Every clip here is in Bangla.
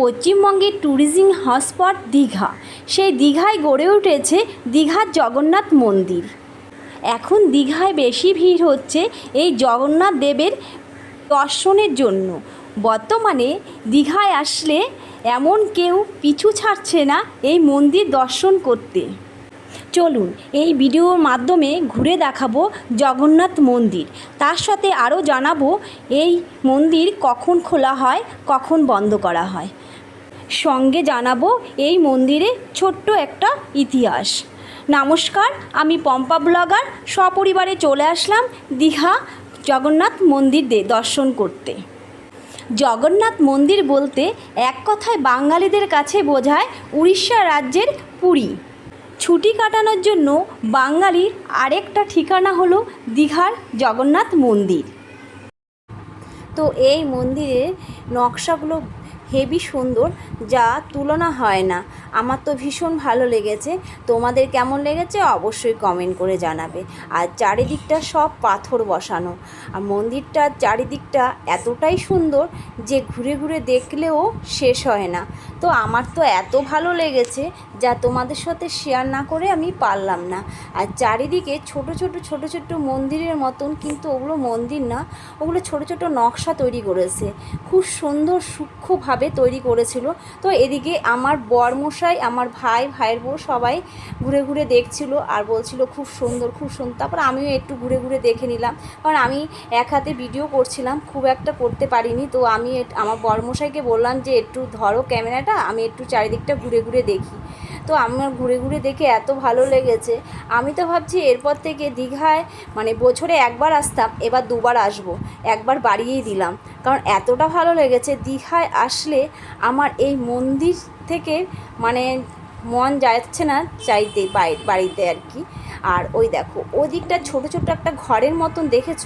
পশ্চিমবঙ্গের ট্যুরিজম হটস্পট দীঘা। সেই দীঘায় গড়ে উঠেছে দীঘার জগন্নাথ মন্দির। এখন দীঘায় বেশি ভিড় হচ্ছে এই জগন্নাথ দেবের দর্শনের জন্য। বর্তমানে দীঘায় আসলে এমন কেউ পিছু ছাড়ছে না এই মন্দির দর্শন করতে। চলুন, এই ভিডিওর মাধ্যমে ঘুরে দেখাবো জগন্নাথ মন্দির। তার সাথে আরও জানাব এই মন্দির কখন খোলা হয়, কখন বন্ধ করা হয়। সঙ্গে জানাব এই মন্দিরে ছোট্ট একটা ইতিহাস। নমস্কার, আমি পম্পা ব্লগার, সপরিবারে চলে আসলাম দীঘা জগন্নাথ মন্দির দে- দর্শন করতে। জগন্নাথ মন্দির বলতে এক কথায় বাঙালিদের কাছে বোঝায় উড়িষ্যা রাজ্যের পুরী। ছুটি কাটানোর জন্য বাঙালির আরেকটা ঠিকানা হলো দীঘার জগন্নাথ মন্দির। তো এই মন্দিরের নকশাগুলো হেভি সুন্দর, যা তুলনা হয় না। আমার তো ভীষণ ভালো লেগেছে। তোমাদের কেমন লেগেছে অবশ্যই কমেন্ট করে জানাবে। আর চারিদিকটা সব পাথর বসানো। আর মন্দিরটার চারিদিকটা এতটাই সুন্দর যে ঘুরে ঘুরে দেখলেও শেষ হয় না। তো আমার তো এত ভালো লেগেছে যা তোমাদের সাথে শেয়ার না করে আমি পারলাম না। আর চারিদিকে ছোট ছোট ছোট ছোট মন্দিরের মতন কিন্তু ওগুলো মন্দির না, ওগুলো ছোট ছোট নকশা তৈরি করেছে। খুব সুন্দর, সূক্ষ্মভাবে তৈরি করেছিল। তো এদিকে আমার বরমশাই, আমার ভাই, ভাইয়ের বউ সবাই ঘুরে ঘুরে দেখছিল আর বলছিল, খুব সুন্দর খুব সুন্দর। তারপর আমিও একটু ঘুরে ঘুরে দেখে নিলাম। কারণ আমি এক হাতে ভিডিও করছিলাম, খুব একটা করতে পারিনি। তো আমি আমার বরমশাইকে বললাম যে, একটু ধরো ক্যামেরাটা, আমি একটু চারিদিকটা ঘুরে ঘুরে দেখি। তো আমার ঘুরে ঘুরে দেখে এত ভালো লেগেছে। আমি তো ভাবছি এরপর থেকে দীঘায় মানে বছরে একবার আসতাম, এবার দুবার আসব, একবার বাড়িয়েই দিলাম। কারণ এতটা ভালো লেগেছে দীঘায় আসলে আমার এই মন্দির থেকে মানে মন যাচ্ছে না চাইতে বাড়িতে আর কি। আর ওই দেখো, ওদিকটা ছোট ছোট একটা ঘরের মতন দেখেছ,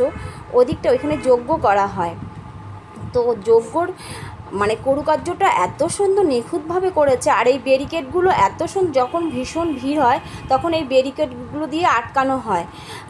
ওদিকটা ওইখানে যজ্ঞ করা হয়। তো যজ্ঞর মানে কারুকার্যটা এত সুন্দর নিখুঁতভাবে করেছে, আর এই ব্যারিকেডগুলো এত সুন্দর যখন ভীষণ ভিড় হয়, তখন এই ব্যারিকেডগুলো দিয়ে আটকানো হয়।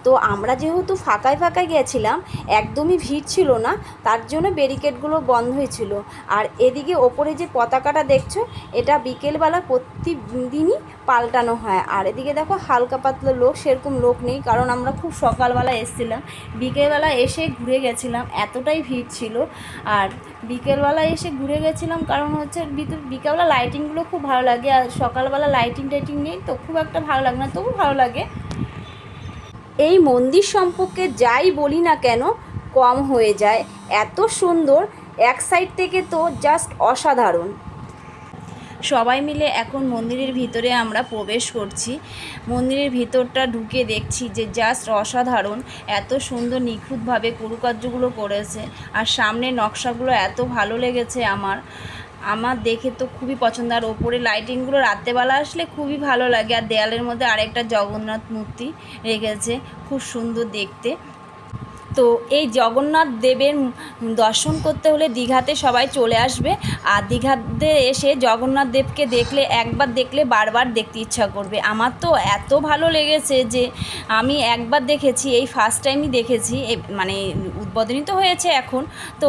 তো আমরা যেহেতু ফাঁকায় ফাঁকায় গেছিলাম, একদমই ভিড় ছিল না, তার জন্য ব্যারিকেডগুলো বন্ধ হয়েছিল। আর এদিকে ওপরে যে পতাকাটা দেখছ, এটা বিকেলবেলা প্রতিদিনই পাল্টানো হয়। আর এদিকে দেখো হালকা পাতলা লোক, সেরকম লোক নেই, কারণ আমরা খুব সকালবেলা এসেছিলাম। বিকেলবেলা এসে ঘুরে গেছিলাম, এতটাই ভিড় ছিল। আর বিকেলবেলা এসে ঘুরে গেছিলাম কারণ হচ্ছে বিকেলবেলা লাইটিংগুলো খুব ভালো লাগে, আর সকালবেলা লাইটিং টাইটিং নেই, তো খুব একটা ভালো লাগে না তবু ভালো লাগে। এই মন্দির সম্পর্কে যাই বলি না কেন, কম হয়ে যায়। এত সুন্দর, এক সাইড থেকে তো জাস্ট অসাধারণ। সবাই মিলে এখন মন্দিরের ভিতরে আমরা প্রবেশ করছি। মন্দিরের ভিতরটা ঢুকে দেখছি যে জাস্ট অসাধারণ, এত সুন্দর নিখুঁতভাবে কারুকার্যগুলো করেছে। আর সামনের নকশাগুলো এত ভালো লেগেছে আমার। আমার দেখে তো খুবই পছন্দ। আর ওপরে লাইটিংগুলো রাত্রেবেলা আসলে খুবই ভালো লাগে। আর দেয়ালের মধ্যে আরেকটা জগন্নাথ মূর্তি রেখেছে, খুব সুন্দর দেখতে। তো এই জগন্নাথ দেবের দর্শন করতে হলে দীঘাতে সবাই চলে আসবে। আর দীঘাতে এসে জগন্নাথ দেবকে দেখলে, একবার দেখলে বারবার দেখতে ইচ্ছা করবে। আমার তো এত ভালো লেগেছে যে আমি একবার দেখেছি, এই ফার্স্ট টাইমই দেখেছি। মানে উদ্বোধনী তো হয়েছে এখন, তো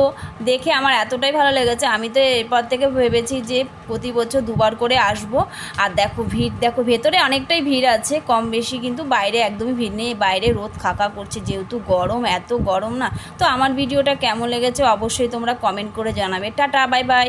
দেখে আমার এতটাই ভালো লেগেছে। আমি তো এরপর থেকে ভেবেছি যে প্রতি বছর দুবার করে আসব। আর দেখো ভিড়, দেখো ভেতরে অনেকটাই ভিড় আছে, কম বেশি কিন্তু বাইরে একদমই ভিড় নেই। বাইরে রোদ খাকা করছে, যেহেতু গরম, এত গরম না। তো আমার ভিডিওটা কেমন লেগেছে অবশ্যই তোমরা কমেন্ট করে জানাবে। Tata bye bye